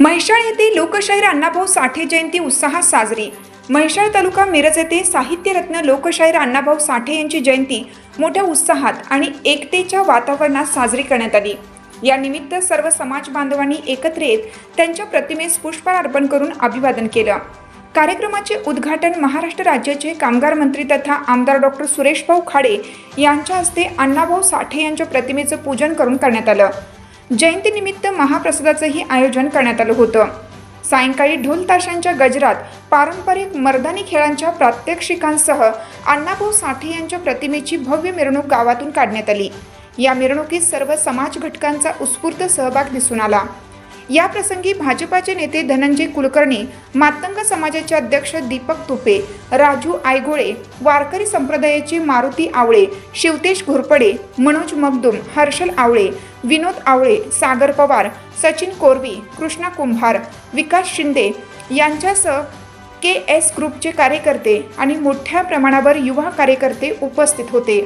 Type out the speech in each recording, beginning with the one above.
म्हैसाळ येथे लोकशाहीर अण्णाभाऊ साठे जयंती उत्साहात साजरी. म्हैसाळ तालुका मिरज येथे साहित्यरत्न लोकशाहीर अण्णाभाऊ साठे यांची जयंती मोठ्या उत्साहात आणि एकतेच्या वातावरणात साजरी करण्यात आली. यानिमित्त सर्व समाज बांधवांनी एकत्र येत त्यांच्या प्रतिमेस पुष्पहार अर्पण करून अभिवादन केलं. कार्यक्रमाचे उद्घाटन महाराष्ट्र राज्याचे कामगार मंत्री तथा आमदार डॉक्टर सुरेशभाऊ खाडे यांच्या हस्ते अण्णाभाऊ साठे यांच्या प्रतिमेचं पूजन करून करण्यात आलं. जयंतीनिमित्त महाप्रसादाचंही आयोजन करण्यात आलं होतं. सायंकाळी ढोल ताशांच्या गजरात पारंपरिक मर्दानी खेळांच्या प्रात्यक्षिकांसह अण्णाभाऊ साठे यांच्या प्रतिमेची भव्य मिरवणूक गावातून काढण्यात आली. या मिरवणुकीत सर्व समाज घटकांचा उत्स्फूर्त सहभाग दिसून आला. या प्रसंगी भाजपाचे नेते धनंजय कुलकर्णी मातंग समाजाचे अध्यक्ष दीपक तुपे राजू आयगोळे वारकरी संप्रदायाचे मारुती आवळे शिवतेश घोरपडे मनोज मगदुम हर्षल आवळे विनोद आवळे सागर पवार सचिन कोरवी कृष्णा कुंभार विकास शिंदे यांच्यासह के एस ग्रुपचे कार्यकर्ते आणि मोठ्या प्रमाणावर युवा कार्यकर्ते उपस्थित होते.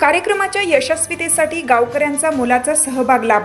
कार्यक्रमाच्या यशस्वीतेसाठी गावकऱ्यांचा मोलाचा सहभाग लाभला.